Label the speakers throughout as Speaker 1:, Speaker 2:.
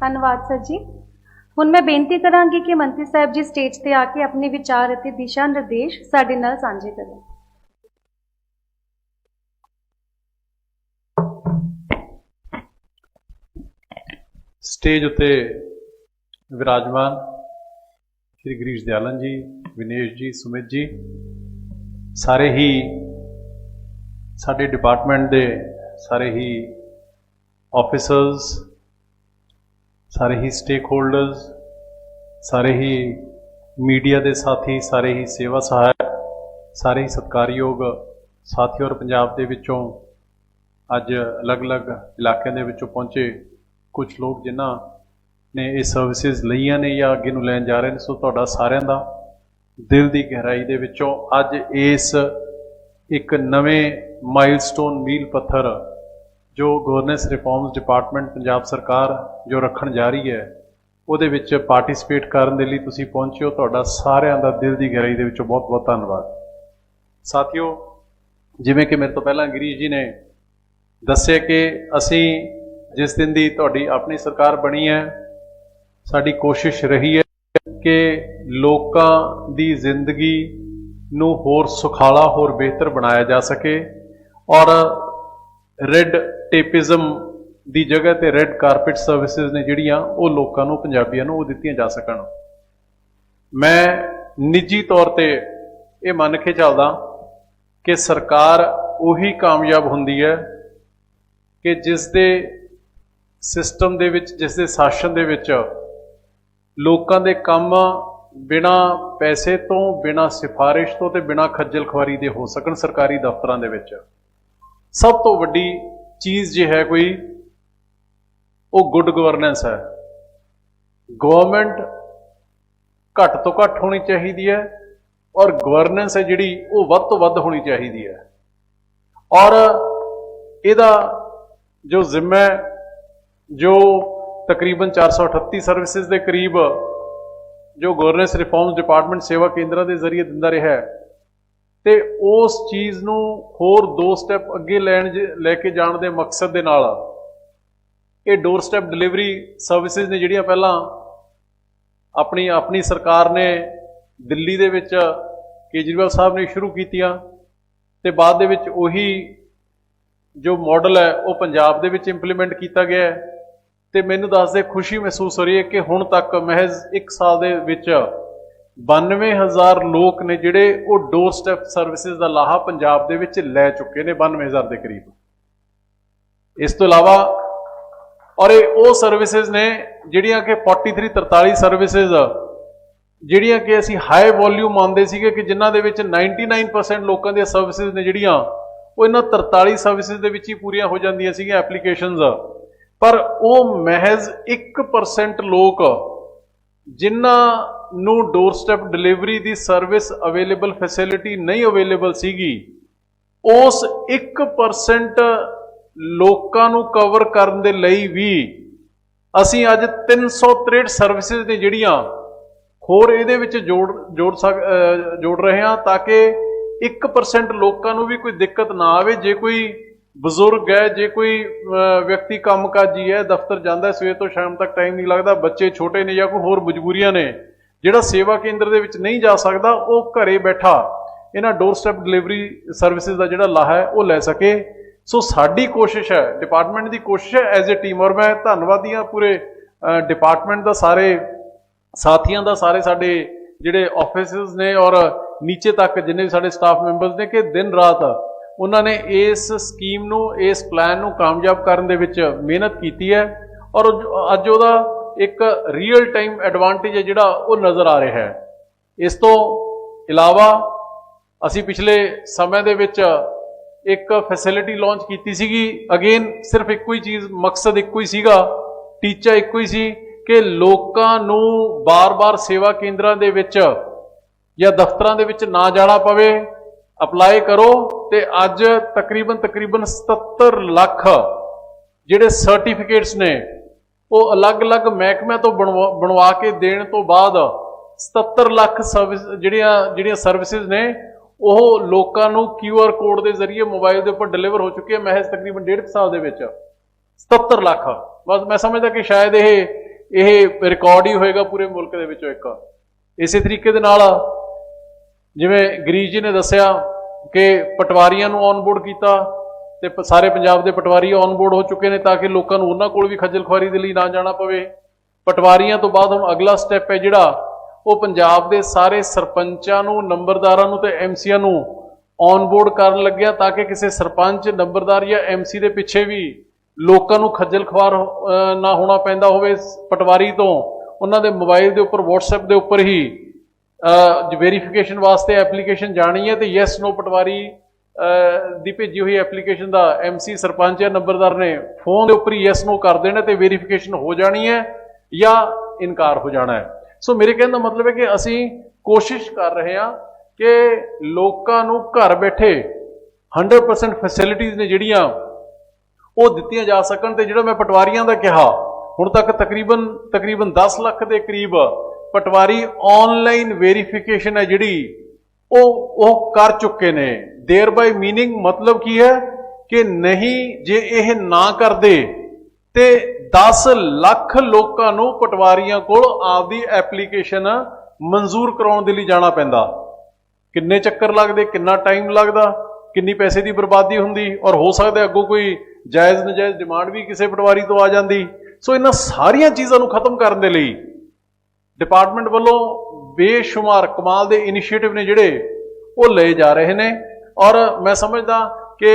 Speaker 1: ਧੰਨਵਾਦ, ਸਰ ਜੀ। ਹੁਣ ਮੈਂ ਬੇਨਤੀ ਕਰਾਂਗੀ ਕਿ ਮੰਤਰੀ ਸਾਹਿਬ ਜੀ ਸਟੇਜ ਤੇ ਆ ਕੇ ਆਪਣੇ ਵਿਚਾਰ ਅਤੇ ਦਿਸ਼ਾ ਨਿਰਦੇਸ਼ ਸਾਡੇ ਨਾਲ ਸਾਂਝੇ ਕਰਨ।
Speaker 2: ਸਟੇਜ ਉੱਤੇ ਵਿਰਾਜਮਾਨ ਸ਼੍ਰੀ ਗਰੀਸ਼ ਦਿਆਲਨ ਜੀ, ਵਿਨੇਸ਼ ਜੀ, ਸੁਮਿਤ ਜੀ, ਸਾਰੇ ਹੀ ਸਾਡੇ ਡਿਪਾਰਟਮੈਂਟ ਦੇ ਸਾਰੇ ਹੀ ਆਫੀਸਰਸ ਸਾਰੇ ਹੀ ਸਟੇਕ ਹੋਲਡਰਸ ਸਾਰੇ ਹੀ ਮੀਡੀਆ ਦੇ ਸਾਥੀ, ਸਾਰੇ ਹੀ ਸੇਵਾ ਸਹਾਇਕ, ਸਾਰੇ ਹੀ ਸਤਿਕਾਰਯੋਗ ਸਾਥੀ ਔਰ ਪੰਜਾਬ ਦੇ ਵਿੱਚੋਂ ਅੱਜ ਅਲੱਗ-ਅਲੱਗ ਇਲਾਕਿਆਂ ਦੇ ਵਿੱਚੋਂ ਪਹੁੰਚੇ ਕੁਝ ਲੋਕ ਜਿਨ੍ਹਾਂ ਨੇ ਇਹ ਸਰਵਿਸਿਜ਼ ਲਈਆਂ ਨੇ ਜਾਂ ਅੱਗੇ ਨੂੰ ਲੈਣ ਜਾ ਰਹੇ ਨੇ, ਸੋ ਤੁਹਾਡਾ ਸਾਰਿਆਂ ਦਾ ਦਿਲ ਦੀ ਗਹਿਰਾਈ ਦੇ ਵਿੱਚੋਂ ਅੱਜ ਇਸ ਇੱਕ ਨਵੇਂ ਮਾਈਲਸਟੋਨ ਮੀਲ ਪੱਥਰ ਜੋ ਗਵਰਨੈਂਸ ਰਿਫਾਰਮਸ ਡਿਪਾਰਟਮੈਂਟ ਪੰਜਾਬ ਸਰਕਾਰ ਜੋ ਰੱਖਣ ਜਾ ਰਹੀ ਹੈ, ਉਹਦੇ ਵਿੱਚ ਪਾਰਟਿਸਿਪੇਟ ਕਰਨ ਦੇ ਲਈ ਤੁਸੀਂ ਪਹੁੰਚਿਓ। ਤੁਹਾਡਾ ਸਾਰਿਆਂ ਦਾ ਦਿਲ ਦੀ ਗਹਿਰਾਈ ਦੇ ਵਿੱਚੋਂ ਬਹੁਤ-ਬਹੁਤ ਧੰਨਵਾਦ। ਸਾਥੀਓ, ਜਿਵੇਂ ਕਿ ਮੇਰੇ ਤੋਂ ਪਹਿਲਾਂ ਗਿਰੀਸ਼ ਜੀ ਨੇ ਦੱਸਿਆ ਕਿ ਅਸੀਂ ਜਿਸ ਦਿਨ ਦੀ ਤੁਹਾਡੀ ਆਪਣੀ ਸਰਕਾਰ ਬਣੀ ਹੈ, ਸਾਡੀ ਕੋਸ਼ਿਸ਼ ਰਹੀ ਹੈ ਕਿ ਲੋਕਾਂ ਦੀ ਜ਼ਿੰਦਗੀ ਨੂੰ ਹੋਰ ਸੁਖਾਲਾ, ਹੋਰ ਬਿਹਤਰ ਬਣਾਇਆ ਜਾ ਸਕੇ ਔਰ ਰੈੱਡ ਟੇਪਿਜ਼ਮ ਦੀ ਜਗ੍ਹਾ ਤੇ ਰੈੱਡ ਕਾਰਪਟ ਸਰਵਿਸਿਜ਼ ਨੇ ਜਿਹੜੀਆਂ ਉਹ ਲੋਕਾਂ ਨੂੰ, ਪੰਜਾਬੀਆਂ ਨੂੰ ਉਹ ਦਿੱਤੀਆਂ ਜਾ ਸਕਣ। ਮੈਂ ਨਿੱਜੀ ਤੌਰ ਤੇ ਇਹ ਮੰਨ ਕੇ ਚੱਲਦਾ ਕਿ ਸਰਕਾਰ ਉਹੀ ਕਾਮਯਾਬ ਹੁੰਦੀ ਹੈ ਕਿ ਜਿਸ ਦੇ ਸਿਸਟਮ ਦੇ ਵਿੱਚ, ਜਿਸ ਦੇ ਸ਼ਾਸਨ ਦੇ ਵਿੱਚ ਲੋਕਾਂ ਦੇ ਕੰਮ ਬਿਨਾ ਪੈਸੇ ਤੋਂ, ਬਿਨਾ ਸਿਫਾਰਿਸ਼ ਤੋਂ ਤੇ ਬਿਨਾ ਖੱਜਲ ਖੁਆਰੀ ਦੇ ਹੋ ਸਕਣ ਸਰਕਾਰੀ ਦਫ਼ਤਰਾਂ ਦੇ ਵਿੱਚ। ਸਭ ਤੋਂ ਵੱਡੀ ਚੀਜ਼ ਜੇ ਹੈ ਕੋਈ, ਉਹ ਗੁੱਡ ਗਵਰਨੈਂਸ ਹੈ। ਗਵਰਨਮੈਂਟ ਘੱਟ ਤੋਂ ਘੱਟ ਹੋਣੀ ਚਾਹੀਦੀ ਹੈ ਔਰ ਗਵਰਨੈਂਸ ਹੈ ਜਿਹੜੀ ਉਹ ਵੱਧ ਤੋਂ ਵੱਧ ਹੋਣੀ ਚਾਹੀਦੀ ਹੈ। ਔਰ ਇਹਦਾ ਜੋ ਜ਼ਿੰਮਾ ਜੋ ਤਕਰੀਬਨ 438 ਸਰਵਿਸਿਜ਼ ਦੇ ਕਰੀਬ ਜੋ ਗਵਰਨੈਂਸ ਰਿਫਾਰਮਸ ਡਿਪਾਰਟਮੈਂਟ ਸੇਵਾ ਕੇਂਦਰਾਂ ਦੇ ਜ਼ਰੀਏ ਦਿੰਦਾ ਰਿਹਾ ਹੈ ਤੇ ਉਸ ਚੀਜ਼ ਨੂੰ ਹੋਰ ਦੋ ਸਟੈਪ ਅੱਗੇ ਲੈਣ ਜ- ਲੈ ਕੇ ਜਾਣ ਦੇ ਮਕਸਦ ਦੇ ਨਾਲ ਇਹ ਡੋਰ ਸਟੈਪ ਡਿਲੀਵਰੀ ਸਰਵਿਸਿਜ਼ ਨੇ ਜਿਹੜੀਆਂ ਪਹਿਲਾਂ ਆਪਣੀ ਆਪਣੀ ਸਰਕਾਰ ਨੇ ਦਿੱਲੀ ਦੇ ਵਿੱਚ ਕੇਜਰੀਵਾਲ ਸਾਹਿਬ ਨੇ ਸ਼ੁਰੂ ਕੀਤੀਆਂ ਤੇ ਬਾਅਦ ਦੇ ਵਿੱਚ ਉਹੀ ਜੋ ਮਾਡਲ ਹੈ, ਉਹ ਪੰਜਾਬ ਦੇ ਵਿੱਚ ਇੰਪਲੀਮੈਂਟ ਕੀਤਾ ਗਿਆ ਹੈ। ਤੇ ਮੈਨੂੰ ਦੱਸਦੇ ਖੁਸ਼ੀ ਮਹਿਸੂਸ ਹੋ ਰਹੀ ਹੈ ਕਿ ਹੁਣ ਤੱਕ ਮਹਿਜ਼ 1 ਸਾਲ ਦੇ ਵਿੱਚ 92000 ਲੋਕ ਨੇ ਜਿਹੜੇ ਉਹ ਡੋਰ ਸਟੈਪ ਸਰਵਿਸਿਜ਼ ਦਾ ਲਾਹਾ ਪੰਜਾਬ ਦੇ ਵਿੱਚ ਲੈ ਚੁੱਕੇ ਨੇ 92000 ਦੇ ਕਰੀਬ। ਇਸ ਤੋਂ ਇਲਾਵਾ ਔਰ ਇਹ ਉਹ ਸਰਵਿਸਿਜ਼ ਨੇ ਜਿਹੜੀਆਂ ਕਿ 43 43 ਸਰਵਿਸਿਜ਼ ਜਿਹੜੀਆਂ ਕਿ ਅਸੀਂ ਹਾਈ ਵੋਲਿਊਮ ਮੰਨਦੇ ਸੀਗੇ ਕਿ ਜਿਨ੍ਹਾਂ ਦੇ ਵਿੱਚ 99% ਲੋਕਾਂ ਦੀਆਂ ਸਰਵਿਸਿਜ਼ ਨੇ ਜਿਹੜੀਆਂ, ਉਹ ਇਹਨਾਂ 43 ਸਰਵਿਸਿਜ਼ ਦੇ ਵਿੱਚ ਹੀ ਪੂਰੀਆਂ ਹੋ ਜਾਂਦੀਆਂ ਸੀਗੀਆਂ ਐਪਲੀਕੇਸ਼ਨਸ ਪਰ ਉਹ ਮਹਿਜ਼ 1% ਲੋਕ ਜਿਨ੍ਹਾਂ ਨੂੰ ਡੋਰ ਸਟੈਪ ਡਿਲੀਵਰੀ ਦੀ ਸਰਵਿਸ ਅਵੇਲੇਬਲ ਫੈਸਿਲਿਟੀ ਨਹੀਂ ਅਵੇਲੇਬਲ ਸੀਗੀ, ਉਸ 1% ਲੋਕਾਂ ਨੂੰ ਕਵਰ ਕਰਨ ਦੇ ਲਈ ਵੀ ਅਸੀਂ ਅੱਜ 363 ਸਰਵਿਸਿਜ਼ ਨੇ ਜਿਹੜੀਆਂ ਹੋਰ ਇਹਦੇ ਵਿੱਚ ਜੋੜ ਜੋੜ ਸਕ ਜੋੜ ਰਹੇ ਹਾਂ ਤਾਂ ਕਿ 1% ਲੋਕਾਂ ਨੂੰ ਵੀ ਕੋਈ ਦਿੱਕਤ ਨਾ ਆਵੇ, ਜੇ ਕੋਈ ਬਜ਼ੁਰਗ ਹੈ, ਜੇ ਕੋਈ, ਅਹ, ਵਿਅਕਤੀ ਕੰਮਕਾਜੀ ਹੈ, ਦਫ਼ਤਰ ਜਾਂਦਾ ਸਵੇਰ ਤੋਂ ਸ਼ਾਮ ਤੱਕ ਟਾਈਮ ਨਹੀਂ ਲੱਗਦਾ, ਬੱਚੇ ਛੋਟੇ ਨੇ ਜਾਂ ਕੋਈ ਹੋਰ ਮਜਬੂਰੀਆਂ ਨੇ ਜਿਹੜਾ ਸੇਵਾ ਕੇਂਦਰ ਦੇ ਵਿੱਚ ਨਹੀਂ ਜਾ ਸਕਦਾ, ਉਹ ਘਰੇ ਬੈਠਾ ਇਹਨਾਂ ਡੋਰ ਸਟੈਪ ਡਿਲੀਵਰੀ ਸਰਵਿਸਿਜ਼ ਦਾ ਜਿਹੜਾ ਲਾਹਾ ਹੈ, ਉਹ ਲੈ ਸਕੇ। ਸੋ ਸਾਡੀ ਕੋਸ਼ਿਸ਼ ਹੈ ਡਿਪਾਰਟਮੈਂਟ ਦੀ ਕੋਸ਼ਿਸ਼ ਹੈ ਐਜ਼ ਅ ਟੀਮ ਔਰ ਮੈਂ ਧੰਨਵਾਦੀ ਹਾਂ ਪੂਰੇ ਡਿਪਾਰਟਮੈਂਟ ਦਾ ਸਾਰੇ ਸਾਥੀਆਂ ਦਾ, ਸਾਰੇ ਸਾਡੇ ਜਿਹੜੇ ਆਫਿਸਰਸ ਨੇ ਔਰ ਨੀਚੇ ਤੱਕ ਜਿੰਨੇ ਵੀ ਸਾਡੇ ਸਟਾਫ ਮੈਂਬਰਸ ਨੇ, ਕਿ ਦਿਨ ਰਾਤ ਉਹਨਾਂ ਨੇ ਇਸ ਸਕੀਮ ਨੂੰ, ਇਸ ਪਲਾਨ ਨੂੰ ਕਾਮਯਾਬ ਕਰਨ ਦੇ ਵਿੱਚ ਮਿਹਨਤ ਕੀਤੀ ਹੈ। ਔਰ ਅੱਜ ਉਹਦਾ ਇੱਕ ਰੀਅਲ ਟਾਈਮ ਐਡਵਾਂਟੇਜ ਹੈ ਜਿਹੜਾ ਉਹ ਨਜ਼ਰ ਆ ਰਿਹਾ ਹੈ। ਇਸ ਤੋਂ ਇਲਾਵਾ ਅਸੀਂ ਪਿਛਲੇ ਸਮੇਂ ਦੇ ਵਿੱਚ ਇੱਕ ਫੈਸਿਲਿਟੀ ਲਾਂਚ ਕੀਤੀ ਸੀਗੀ। ਅਗੇਨ ਸਿਰਫ ਇੱਕੋ ਹੀ ਚੀਜ਼, ਮਕਸਦ ਇੱਕੋ ਹੀ ਸੀਗਾ। ਟੀਚਾ ਇੱਕੋ ਹੀ ਸੀ ਕਿ ਲੋਕਾਂ ਨੂੰ ਬਾਰ-ਬਾਰ ਸੇਵਾ ਕੇਂਦਰਾਂ ਦੇ ਵਿੱਚ ਜਾਂ ਦਫ਼ਤਰਾਂ ਦੇ ਵਿੱਚ ਨਾ ਜਾਣਾ ਪਵੇ। ਅਪਲਾਈ ਕਰੋ ਤੇ ਅੱਜ ਤਕਰੀਬਨ ਤਕਰੀਬਨ 77 ਲੱਖ ਜਿਹੜੇ ਸਰਟੀਫਿਕੇਟਸ ਨੇ ਉਹ ਅਲੱਗ-ਅਲੱਗ ਮਹਿਕਮਿਆਂ ਤੋਂ ਬਣਵਾ ਬਣਵਾ ਕੇ ਦੇਣ ਤੋਂ ਬਾਅਦ 77 ਲੱਖ ਸਰਵਿਸ, ਜਿਹੜੀਆਂ ਜਿਹੜੀਆਂ ਸਰਵਿਸਿਜ਼ ਨੇ, ਉਹ ਲੋਕਾਂ ਨੂੰ QR ਕੋਡ ਦੇ ਜ਼ਰੀਏ ਮੋਬਾਈਲ ਦੇ ਉੱਪਰ ਡਿਲੀਵਰ ਹੋ ਚੁੱਕੀ ਹੈ ਮਹਿਜ਼ ਤਕਰੀਬਨ ਡੇਢ ਕੁ ਸਾਲ ਦੇ ਵਿੱਚ। 77 ਲੱਖ। ਬਸ ਮੈਂ ਸਮਝਦਾ ਕਿ ਸ਼ਾਇਦ ਇਹ ਇਹ ਰਿਕਾਰਡ ਹੀ ਹੋਏਗਾ ਪੂਰੇ ਮੁਲਕ ਦੇ ਵਿੱਚੋਂ ਇੱਕ। ਇਸੇ ਤਰੀਕੇ ਦੇ ਨਾਲ ਜਿਵੇਂ ਗਰੀਸ਼ ਜੀ ਨੇ ਦੱਸਿਆ ਕਿ ਪਟਵਾਰੀਆਂ ਨੂੰ ਔਨਬੋਰਡ ਕੀਤਾ ਤੇ ਪ- ਸਾਰੇ ਪੰਜਾਬ ਦੇ ਪਟਵਾਰੀ ਔਨ ਬੋਰਡ ਹੋ ਚੁੱਕੇ ਨੇ ਤਾਂ ਕਿ ਲੋਕਾਂ ਨੂੰ ਉਹਨਾਂ ਕੋਲ ਵੀ ਖੱਜਲ ਖੁਆਰੀ ਦੇ ਲਈ ਨਾ ਜਾਣਾ ਪਵੇ। ਪਟਵਾਰੀਆਂ ਤੋਂ ਬਾਅਦ ਹੁਣ ਅਗਲਾ ਸਟੈਪ ਹੈ ਜਿਹੜਾ, ਉਹ ਪੰਜਾਬ ਦੇ ਸਾਰੇ ਸਰਪੰਚਾਂ ਨੂੰ, ਨੰਬਰਦਾਰਾਂ ਨੂੰ ਤੇ ਐਮਸੀਆਂ ਨੂੰ ਔਨ ਬੋਰਡ ਕਰਨ ਲੱਗਿਆ ਤਾਂ ਕਿ ਕਿਸੇ ਸਰਪੰਚ, ਨੰਬਰਦਾਰ ਜਾਂ ਐਮਸੀ ਦੇ ਪਿੱਛੇ ਵੀ ਲੋਕਾਂ ਨੂੰ ਖੱਜਲ ਖੁਆਰ ਨਾ ਹੋਣਾ ਪੈਂਦਾ ਹੋਵੇ ਪਟਵਾਰੀ ਤੋਂ। ਉਹਨਾਂ ਦੇ ਮੋਬਾਈਲ ਦੇ ਉੱਪਰ, WhatsApp ਦੇ ਉੱਪਰ ਹੀ ਵੈਰੀਫਿਕੇਸ਼ਨ ਵਾਸਤੇ ਐਪਲੀਕੇਸ਼ਨ ਜਾਣੀ ਹੈ ਤੇ ਯੈਸ ਨੋ ਪਟਵਾਰੀ ਦੀ ਭੇਜੀ ਹੋਈ ਐਪਲੀਕੇਸ਼ਨ ਦਾ ਐਮਸੀ ਸਰਪੰਚ ਜਾਂ ਨੰਬਰਦਾਰ ਨੇ ਫੋਨ ਦੇ ਉੱਪਰ ਹੀ ਯੈਸ ਨੋ ਕਰ ਦੇਣਾ ਤੇ ਵੈਰੀਫਿਕੇਸ਼ਨ ਹੋ ਜਾਣੀ ਹੈ ਜਾਂ ਇਨਕਾਰ ਹੋ ਜਾਣਾ ਹੈ। ਸੋ ਮੇਰੇ ਕਹਿਣ ਦਾ ਮਤਲਬ ਹੈ ਕਿ ਅਸੀਂ ਕੋਸ਼ਿਸ਼ ਕਰ ਰਹੇ ਹਾਂ ਕਿ ਲੋਕਾਂ ਨੂੰ ਘਰ ਬੈਠੇ 100% ਫੈਸਿਲਿਟੀਆਂ ਨੇ ਜਿਹੜੀਆਂ ਉਹ ਦਿੱਤੀਆਂ ਜਾ ਸਕਣ ਤੇ ਜਿਹੜਾ ਮੈਂ ਪਟਵਾਰੀਆਂ ਦਾ ਕਿਹਾ, ਹੁਣ ਤੱਕ ਤਕਰੀਬਨ ਤਕਰੀਬਨ 10 ਲੱਖ ਦੇ ਕਰੀਬ ਪਟਵਾਰੀ ਆਨਲਾਈਨ ਵੈਰੀਫਿਕੇਸ਼ਨ ਹੈ ਜਿਹੜੀ ਉਹ ਉਹ ਕਰ ਚੁੱਕੇ ਨੇ देयर ਬਾਈ ਮੀਨਿੰਗ ਮਤਲਬ ਕੀ ਹੈ ਕਿ ਨਹੀਂ ਜੇ ਇਹ ਨਾ ਕਰਦੇ ਤੇ 10 ਲੱਖ ਲੋਕਾਂ ਨੂੰ ਪਟਵਾਰੀਆਂ ਕੋਲ ਆਪਦੀ ਐਪਲੀਕੇਸ਼ਨ ਮਨਜ਼ੂਰ ਕਰਾਉਣ ਦੇ ਲਈ ਜਾਣਾ ਪੈਂਦਾ ਕਿੰਨੇ ਚੱਕਰ ਲੱਗਦੇ ਕਿੰਨਾ ਟਾਈਮ ਲੱਗਦਾ ਕਿੰਨੀ ਪੈਸੇ ਦੀ ਬਰਬਾਦੀ ਹੁੰਦੀ ਔਰ ਹੋ ਸਕਦਾ ਅੱਗੋਂ ਕੋਈ ਜਾਇਜ਼ ਨਜਾਇਜ਼ ਡਿਮਾਂਡ ਵੀ ਕਿਸੇ ਪਟਵਾਰੀ ਤੋਂ ਆ ਜਾਂਦੀ ਸੋ ਇਹਨਾਂ ਸਾਰੀਆਂ ਚੀਜ਼ਾਂ ਨੂੰ ਖਤਮ ਕਰਨ ਦੇ ਲਈ ਡਿਪਾਰਟਮੈਂਟ ਵੱਲੋਂ ਬੇਸ਼ੁਮਾਰ ਕਮਾਲ ਦੇ ਇਨੀਸ਼ੀਏਟਿਵ ਨੇ ਜਿਹੜੇ, ਉਹ ਲਏ ਜਾ ਰਹੇ ਨੇ। ਔਰ ਮੈਂ ਸਮਝਦਾ ਕਿ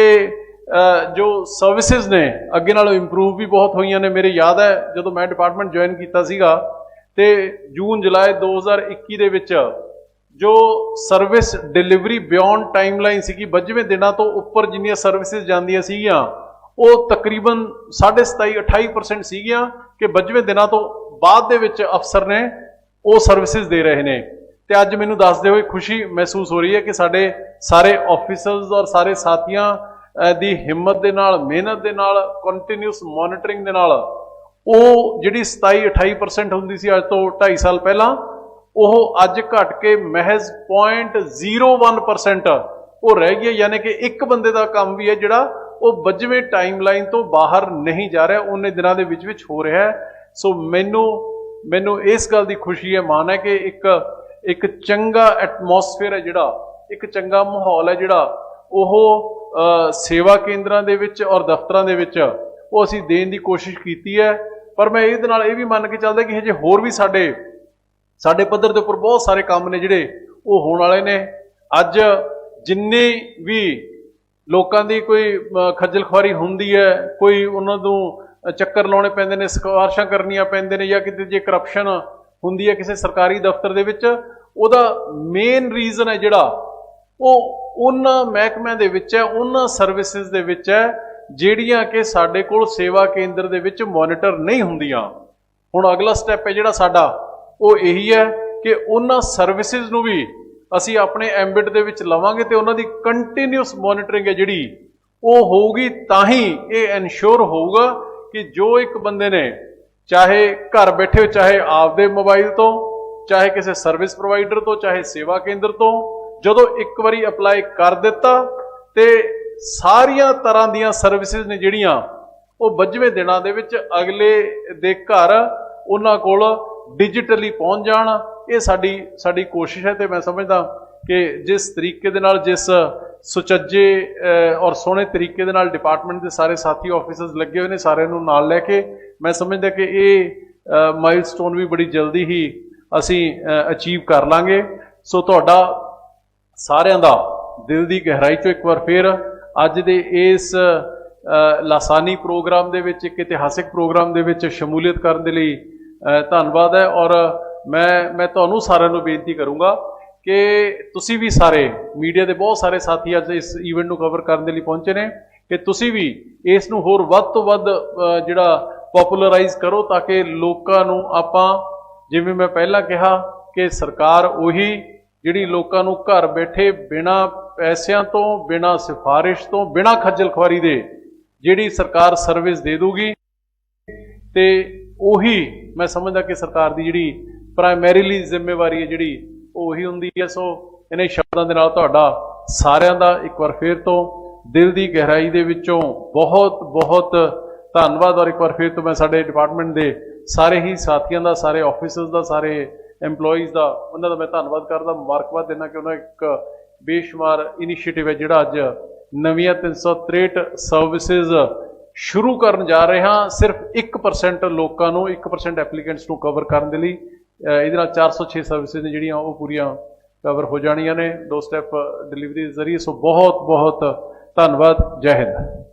Speaker 2: ਜੋ ਸਰਵਿਸਿਜ਼ ਨੇ, ਅੱਗੇ ਨਾਲੋਂ ਇੰਪਰੂਵ ਵੀ ਬਹੁਤ ਹੋਈਆਂ ਨੇ। ਮੇਰੇ ਯਾਦ ਹੈ, ਜਦੋਂ ਮੈਂ ਡਿਪਾਰਟਮੈਂਟ ਜੁਆਇਨ ਕੀਤਾ ਸੀਗਾ, ਤੇ ਜੂਨ, ਜੁਲਾਈ 2021 ਦੇ ਵਿੱਚ ਜੋ ਸਰਵਿਸ ਡਿਲੀਵਰੀ ਬਿਯੋਂਡ ਟਾਈਮਲਾਈਨ ਸੀਗੀ 22ਵੇਂ ਦਿਨਾਂ ਤੋਂ ਉੱਪਰ ਜਿੰਨੀਆਂ ਸਰਵਿਸਿਜ਼ ਜਾਂਦੀਆਂ ਸੀਗੀਆਂ, ਉਹ ਤਕਰੀਬਨ 27.5 28% ਸੀਗੀਆਂ ਕਿ 22ਵੇਂ ਦਿਨਾਂ ਤੋਂ ਬਾਅਦ ਦੇ ਵਿੱਚ ਅਫਸਰ ਨੇ ਉਹ ਸਰਵਿਸਿਜ਼ ਦੇ ਰਹੇ ਨੇ। ਤੇ ਅੱਜ ਮੈਨੂੰ ਦੱਸਦੇ ਹੋਏ ਖੁਸ਼ੀ ਮਹਿਸੂਸ ਹੋ ਰਹੀ ਹੈ ਕਿ ਸਾਡੇ ਸਾਰੇ ਆਫੀਸਰਸ ਔਰ ਸਾਰੇ ਸਾਥੀਆਂ ਦੀ ਹਿੰਮਤ ਦੇ ਨਾਲ, ਮਿਹਨਤ ਦੇ ਨਾਲ ਕੰਟੀਨਿਊਸ ਮੋਨਿਟਰਿੰਗ ਦੇ ਨਾਲ ਉਹ ਜਿਹੜੀ 27 28% ਹੁੰਦੀ ਸੀ ਅੱਜ ਤੋਂ 2.5 ਸਾਲ ਪਹਿਲਾਂ, ਉਹ ਅੱਜ ਘਟ ਕੇ ਮਹਿਜ਼ 0.01% ਉਹ ਰਹਿ ਗਈ ਹੈ। ਯਾਨੀ ਕਿ ਇੱਕ ਬੰਦੇ ਦਾ ਕੰਮ ਵੀ ਹੈ ਜਿਹੜਾ ਉਹ ਵੱਜਵੇਂ ਟਾਈਮਲਾਈਨ ਤੋਂ ਬਾਹਰ ਨਹੀਂ ਜਾ ਰਿਹਾ। ਉਹਨੇ ਦਿਨਾਂ ਦੇ ਵਿੱਚ ਵਿੱਚ ਹੋ ਰਿਹਾ ਸੋ ਮੈਨੂੰ ਮੈਨੂੰ ਇਸ ਗੱਲ ਦੀ ਖੁਸ਼ੀ ਹੈ ਮਾਣ ਹੈ ਕਿ ਇੱਕ ਇੱਕ ਚੰਗਾ ਐਟਮੋਸਫੇਅਰ ਹੈ ਜਿਹੜਾ, ਇੱਕ ਚੰਗਾ ਮਾਹੌਲ ਹੈ ਜਿਹੜਾ, ਉਹ ਸੇਵਾ ਕੇਂਦਰਾਂ ਦੇ ਵਿੱਚ ਔਰ ਦਫ਼ਤਰਾਂ ਦੇ ਵਿੱਚ, ਉਹ ਅਸੀਂ ਦੇਣ ਦੀ ਕੋਸ਼ਿਸ਼ ਕੀਤੀ ਹੈ। ਪਰ ਮੈਂ ਇਹਦੇ ਨਾਲ ਇਹ ਵੀ ਮੰਨ ਕੇ ਚੱਲਦਾ ਕਿ ਹਜੇ ਹੋਰ ਵੀ ਸਾਡੇ ਸਾਡੇ ਪੱਧਰ ਦੇ ਉੱਪਰ ਬਹੁਤ ਸਾਰੇ ਕੰਮ ਨੇ ਜਿਹੜੇ ਉਹ ਹੋਣ ਵਾਲੇ ਨੇ। ਅੱਜ ਜਿੰਨੇ ਵੀ ਲੋਕਾਂ ਦੀ ਕੋਈ ਖੱਜਲ ਖੁਆਰੀ ਹੁੰਦੀ ਹੈ, ਕੋਈ ਉਹਨਾਂ ਨੂੰ ਚੱਕਰ ਲਾਉਣੇ ਪੈਂਦੇ ਨੇ, ਸਿਫਾਰਸ਼ਾਂ ਕਰਨੀਆਂ ਪੈਂਦੇ ਨੇ ਜਾਂ ਕਿਤੇ ਜੇ ਕਰਪਸ਼ਨ ਹੁੰਦੀ ਹੈ ਕਿਸੇ ਸਰਕਾਰੀ ਦਫ਼ਤਰ ਦੇ ਵਿੱਚ, ਉਹਦਾ ਮੇਨ ਰੀਜ਼ਨ ਹੈ ਜਿਹੜਾ, ਉਹ ਉਹਨਾਂ ਮਹਿਕਮਿਆਂ ਦੇ ਵਿੱਚ ਹੈ, ਉਹਨਾਂ ਸਰਵਿਸਿਜ਼ ਦੇ ਵਿੱਚ ਹੈ, ਜਿਹੜੀਆਂ ਕਿ ਸਾਡੇ ਕੋਲ ਸੇਵਾ ਕੇਂਦਰ ਦੇ ਵਿੱਚ ਮੋਨੀਟਰ ਨਹੀਂ ਹੁੰਦੀਆਂ। ਹੁਣ ਅਗਲਾ ਸਟੈਪ ਹੈ ਜਿਹੜਾ ਸਾਡਾ, ਉਹ ਇਹੀ ਹੈ ਕਿ ਉਹਨਾਂ ਸਰਵਿਸਿਜ਼ ਨੂੰ ਵੀ ਅਸੀਂ ਆਪਣੇ ਐਂਬਿਟ ਦੇ ਵਿੱਚ ਲਵਾਂਗੇ ਤੇ ਉਹਨਾਂ ਦੀ ਕੰਟੀਨਿਊਸ ਮੋਨੀਟਰਿੰਗ ਹੈ ਜਿਹੜੀ, ਉਹ ਹੋਊਗੀ ਤਾਂ ਹੀ ਇਹ ਇਨਸ਼ੋਰ ਹੋਊਗਾ ਕਿ ਜੋ ਇੱਕ ਬੰਦੇ ਨੇ ਚਾਹੇ ਘਰ ਬੈਠੇ ਚਾਹੇ ਆਪਦੇ ਮੋਬਾਈਲ ਤੋਂ, ਚਾਹੇ ਕਿਸੇ ਸਰਵਿਸ ਪ੍ਰੋਵਾਈਡਰ ਤੋਂ, ਚਾਹੇ ਸੇਵਾ ਕੇਂਦਰ ਤੋਂ, ਜਦੋਂ ਇੱਕ ਵਾਰੀ ਅਪਲਾਈ ਕਰ ਦਿੱਤਾ ਤੇ ਸਾਰੀਆਂ ਤਰ੍ਹਾਂ ਦੀਆਂ ਸਰਵਿਸਿਜ਼ ਨੇ ਜਿਹੜੀਆਂ ਉਹ 22ਵੇਂ ਦਿਨਾਂ ਦੇ ਵਿੱਚ ਅਗਲੇ ਦੇ ਘਰ ਉਹਨਾਂ ਕੋਲ ਡਿਜੀਟਲੀ ਪਹੁੰਚ ਜਾਣ। ਇਹ ਸਾਡੀ ਸਾਡੀ ਕੋਸ਼ਿਸ਼ ਹੈ ਤੇ ਮੈਂ ਸਮਝਦਾ ਕਿ ਜਿਸ ਤਰੀਕੇ ਦੇ ਨਾਲ ਜਿਸ ਸੁਚੱਜੇ ਔਰ ਸੋਹਣੇ ਤਰੀਕੇ ਦੇ ਨਾਲ ਡਿਪਾਰਟਮੈਂਟ ਦੇ ਸਾਰੇ ਸਾਥੀ ਆਫੀਸਰਸ ਲੱਗੇ ਹੋਏ ਨੇ, ਸਾਰਿਆਂ ਨੂੰ ਨਾਲ ਲੈ ਕੇ। ਮੈਂ ਸਮਝਦਾ ਕਿ ਇਹ ਮਾਈਲਸਟੋਨ ਵੀ ਬੜੀ ਜਲਦੀ ਹੀ ਅਸੀਂ ਅਚੀਵ ਕਰ ਲਾਂਗੇ। ਸੋ ਤੁਹਾਡਾ ਸਾਰਿਆਂ ਦਾ ਦਿਲ ਦੀ ਗਹਿਰਾਈ ਚੋਂ ਇੱਕ ਵਾਰ ਫੇਰ ਅੱਜ ਦੇ ਇਸ ਲਾਸਾਨੀ ਪ੍ਰੋਗਰਾਮ ਦੇ ਵਿੱਚ, ਇੱਕ ਇਤਿਹਾਸਿਕ ਪ੍ਰੋਗਰਾਮ ਦੇ ਵਿੱਚ ਸ਼ਮੂਲੀਅਤ ਕਰਨ ਦੇ ਲਈ ਧੰਨਵਾਦ ਹੈ। ਔਰ ਮੈਂ ਮੈਂ ਤੁਹਾਨੂੰ ਸਾਰਿਆਂ ਨੂੰ ਬੇਨਤੀ ਕਰੂੰਗਾ ਕਿ ਤੁਸੀਂ ਵੀ ਸਾਰੇ ਮੀਡੀਆ ਦੇ ਬਹੁਤ ਸਾਰੇ ਸਾਥੀ ਅੱਜ ਇਸ ਈਵੈਂਟ ਨੂੰ ਕਵਰ ਕਰਨ ਦੇ ਲਈ ਪਹੁੰਚੇ ਨੇ, ਕਿ ਤੁਸੀਂ ਵੀ ਇਸ ਨੂੰ ਹੋਰ ਵੱਧ ਤੋਂ ਵੱਧ ਜਿਹੜਾ ਪਪੂਲਰਾਈਜ਼ ਕਰੋ ਤਾਂ ਕਿ ਲੋਕਾਂ ਨੂੰ ਆਪਾਂ, ਜਿਵੇਂ ਮੈਂ ਪਹਿਲਾਂ ਕਿਹਾ ਕਿ ਸਰਕਾਰ ਉਹੀ ਜਿਹੜੀ ਲੋਕਾਂ ਨੂੰ ਘਰ ਬੈਠੇ ਬਿਨਾ ਪੈਸਿਆਂ ਤੋਂ, ਬਿਨਾ ਸਿਫਾਰਿਸ਼ ਤੋਂ, ਬਿਨਾ ਖੱਜਲ ਖੁਆਰੀ ਦੇ ਜਿਹੜੀ ਸਰਕਾਰ ਸਰਵਿਸ ਦੇ ਦੂਗੀ ਤੇ ਉਹੀ ਮੈਂ ਸਮਝਦਾ ਕਿ ਸਰਕਾਰ ਦੀ ਜਿਹੜੀ ਪ੍ਰਾਇਮਰੀਲੀ ਜ਼ਿੰਮੇਵਾਰੀ ਹੈ ਜਿਹੜੀ ਉਹੀ ਹੁੰਦੀ ਹੈ, ਸੋ ਇਹਨਾਂ ਸ਼ਬਦਾਂ ਦੇ ਨਾਲ ਤੁਹਾਡਾ ਸਾਰਿਆਂ ਦਾ ਇੱਕ ਵਾਰ ਫੇਰ ਤੋਂ ਦਿਲ ਦੀ ਗਹਿਰਾਈ ਦੇ ਵਿੱਚੋਂ ਬਹੁਤ ਬਹੁਤ ਧੰਨਵਾਦ ਔਰ ਇੱਕ ਵਾਰ ਫੇਰ ਤੋਂ ਮੈਂ ਸਾਡੇ ਡਿਪਾਰਟਮੈਂਟ ਦੇ ਸਾਰੇ ਹੀ ਸਾਥੀਆਂ ਦਾ, ਸਾਰੇ ਆਫਿਸਰਸ ਦਾ, ਸਾਰੇ EMPLOYEES ਦਾ ਉਹਨਾਂ ਦਾ ਮੈਂ ਧੰਨਵਾਦ ਕਰਦਾ। ਮੁਬਾਰਕਬਾਦ ਦੇਣਾ ਕਿ ਉਹਨਾਂ ਇੱਕ ਬੇਸ਼ੁਮਾਰ ਇਨੀਸ਼ੀਏਟਿਵ ਹੈ ਜਿਹੜਾ ਅੱਜ ਨਵੀਆਂ 363 ਸਰਵਿਸਿਜ਼ ਸ਼ੁਰੂ ਕਰਨ ਜਾ ਰਹੇ ਹਾਂ, ਸਿਰਫ 1% ਲੋਕਾਂ ਨੂੰ 1% ਐਪਲੀਕੈਂਟਸ ਨੂੰ ਕਵਰ ਕਰਨ ਦੇ ਲਈ। ਇਹਦੇ ਨਾਲ 406 ਸਰਵਿਸਿਜ਼ ਨੇ ਜਿਹੜੀਆਂ ਉਹ ਪੂਰੀਆਂ ਕਵਰ ਹੋ ਜਾਣੀਆਂ ਨੇ। ਦੋ ਸਟੈਪ ਡਿਲੀਵਰੀ ਜ਼ਰੀਏ। ਸੋ ਬਹੁਤ ਬਹੁਤ ਧੰਨਵਾਦ। ਜੈ ਹਿੰਦ।